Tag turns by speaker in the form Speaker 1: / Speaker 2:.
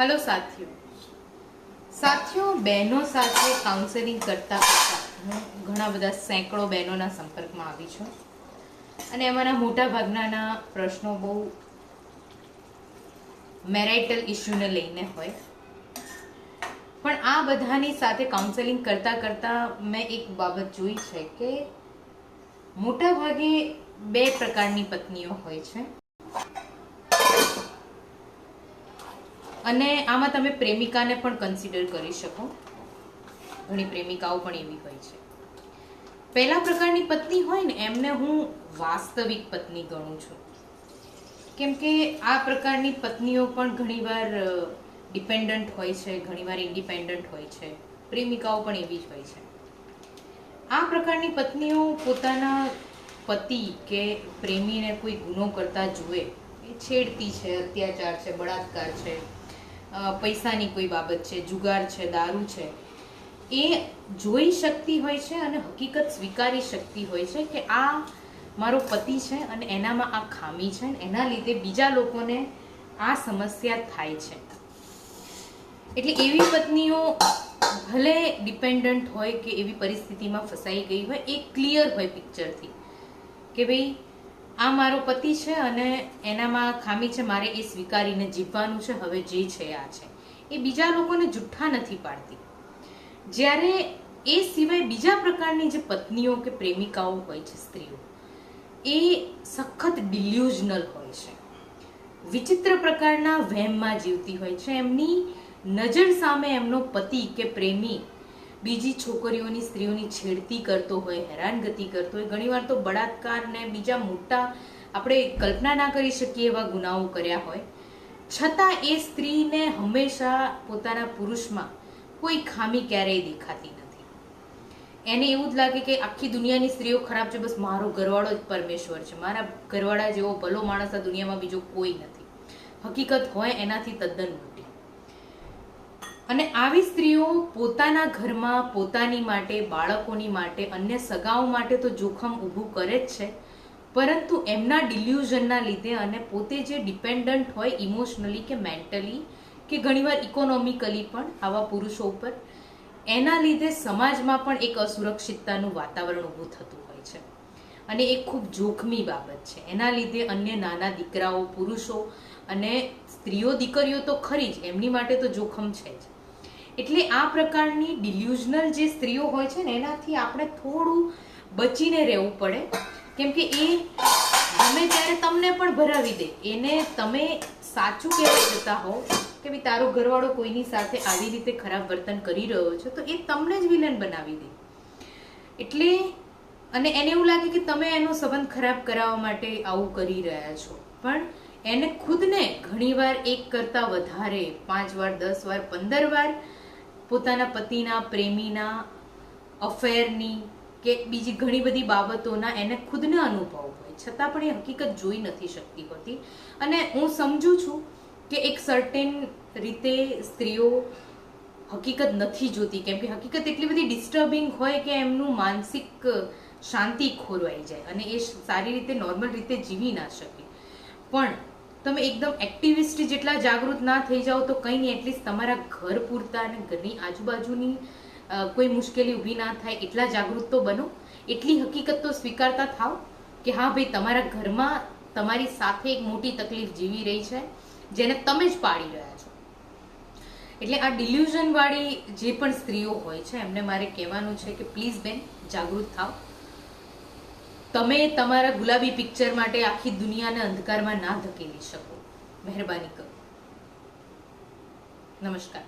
Speaker 1: Hello સાથીઓ. સાથીઓ, બહેનો સાથે કાઉન્સેલિંગ કરતા કરતા હું ઘણા બધા સેંકડો બહેનોના સંપર્કમાં આવી છું. અને એમાંના મોટાભાગનાના પ્રશ્નો બહુ મેરાઇટલ ઇસ્યુને લઈને હોય. પણ આ બધાની સાથે કાઉન્સેલિંગ કરતા કરતા મેં એક બાબત જોઈ છે કે મોટાભાગે બે પ્રકારની પત્નીઓ હોય છે. અને આમાં તમે પ્રેમિકાને પણ કન્સિડર કરી શકો. ઘણી પ્રેમિકાઓ પણ એવી હોય છે. પહેલા પ્રકારની પત્ની હોય ને, એમને હું વાસ્તવિક પત્ની ગણું છું. કેમ કે આ પ્રકારની પત્નીઓ પણ ઘણીવાર ડિપેન્ડન્ટ હોય છે, ઘણીવાર ઇન્ડિપેન્ડન્ટ હોય છે. પ્રેમિકાઓ પણ એવી જ હોય છે. આ પ્રકારની પત્નીઓ પોતાના પતિ કે પ્રેમીને કોઈ ગુનો કરતા જુએ, એ છેડતી છે, અત્યાચાર છે, બળાત્કાર છે પૈસાની કોઈ બાબત છે, જુગાર છે, દારૂ છે, એ જોઈ શકતી હોય છે અને હકીકત સ્વીકારી શકતી હોય છે કે આ મારો પતિ છે અને એનામાં આ ખામી છે એના લીધે બીજા લોકોને આ સમસ્યા થાય છે. એટલે એવી પત્નીઓ ભલે ડિપેન્ડન્ટ હોય કે એવી પરિસ્થિતિમાં ફસાઈ ગઈ હોય, એ ક્લિયર હોય પિક્ચરથી કે ભાઈ આ મારો પતિ છે અને એનામાં ખામી છે, મારે એ સ્વીકારીને જીવવાનું છે, હવે જે છે, આ છે. એ બીજા લોકોને જુઠ્ઠા નથી પાડતી. જ્યારે એ સિવાય બીજા પ્રકારની જે પત્નીઓ કે પ્રેમિકાઓ હોય છે, સ્ત્રીઓ, એ સખત ડિલ્યુઝનલ હોય છે. વિચિત્ર પ્રકારના વહેમમાં જીવતી હોય છે. એમની નજર સામે એમનો પતિ કે પ્રેમી બીજી છોકરીઓની સ્ત્રીઓની છેડતી કરતો હોય, હેરાનગતિ કરતો હોય, ઘણીવાર તો બળાત્કાર ને બીજા મોટા આપણે કલ્પના ના કરી શકીએ એવા ગુનાઓ કર્યા હોય. છતાં એ સ્ત્રીને હંમેશા પોતાના પુરુષમાં કોઈ ખામી ક્યારેય દેખાતી નથી. એને એવું જ લાગે કે આખી દુનિયાની સ્ત્રીઓ ખરાબ છે, બસ મારો ઘરવાળો જ પરમેશ્વર છે. મારા ઘરવાળા જેવો ભલો માણસ આ દુનિયામાં બીજો કોઈ નથી. હકીકત હોય એનાથી તદ્દન મોટી. અને આવી સ્ત્રીઓ પોતાના ઘરમાં, પોતાની માટે, બાળકોની માટે, અન્ય સગાઓ માટે તો જોખમ ઊભું કરે જ છે. પરંતુ એમના ડિલ્યુઝનના લીધે અને પોતે જે ડિપેન્ડન્ટ હોય ઇમોશનલી કે મેન્ટલી કે ઘણીવાર ઇકોનોમિકલી પણ આવા પુરુષો ઉપર, એના લીધે સમાજમાં પણ એક અસુરક્ષિતતાનું વાતાવરણ ઊભું થતું હોય છે. અને એ ખૂબ જોખમી બાબત છે. એના લીધે અન્ય નાના દીકરાઓ, પુરુષો અને સ્ત્રીઓ, દીકરીઓ તો ખરી જ, એમની માટે તો જોખમ છે જ. એટલે આ પ્રકારની ડિલ્યુઝનલ જે સ્ત્રીઓ હોય છે ને, એનાથી આપણે થોડું બચીને રહેવું પડે. કેમ કે એ ગમે ત્યારે તમને પણ ભરાવી દે. એને તમે સાચું કહેવા જતા હો કે ભાઈ તારો ઘરવાળો કોઈની સાથે આવી રીતે ખરાબ વર્તન કરી રહ્યો છે, તો એ તમને જ વિલન બનાવી દે. એટલે અને એને એવું લાગે કે તમે એનો સંબંધ ખરાબ કરાવવા માટે આવું કરી રહ્યા છો. પણ એને ખુદને ઘણીવાર એક કરતાં વધારે પાંચ વાર, દસ વાર, પંદર વાર પોતાના પતિના, પ્રેમીના અફેરની કે બીજી ઘણી બધી બાબતોના એને ખુદને અનુભવ હોય. છતાં પણ એ હકીકત જોઈ નથી શકતી હોતી. અને હું સમજુ છું કે એક સર્ટેન રીતે સ્ત્રીઓ હકીકત નથી જોતી, કેમ કે હકીકત એટલી બધી ડિસ્ટર્બિંગ હોય કે એમનું માનસિક શાંતિ ખોરવાઈ જાય અને એ સારી રીતે નોર્મલ રીતે જીવી ના શકે. પણ તમે એકદમ એક્ટિવિસ્ટ જેટલા જાગૃત ના થઈ જાઓ તો કંઈ નહીં એટલીસ્ટ તમારા ઘર પૂરતા અને ઘરની આજુબાજુની કોઈ મુશ્કેલી ઊભી ના થાય એટલા જાગૃત તો બનો. એટલી હકીકત તો સ્વીકારતા થાવ કે હા ભાઈ, તમારા ઘરમાં તમારી સાથે એક મોટી તકલીફ જીવી રહી છે, જેને તમે જ પાડી રહ્યા છો. એટલે આ ડિલ્યુઝનવાળી જે પણ સ્ત્રીઓ હોય છે, એમને મારે કહેવાનું છે કે પ્લીઝ બેન, જાગૃત થાવ તમે તમારા ગુલાબી પિક્ચર માટે આખી દુનિયાને અંધકારમાં ના ધકેલી શકો. મહેરબાની કરો. નમસ્કાર.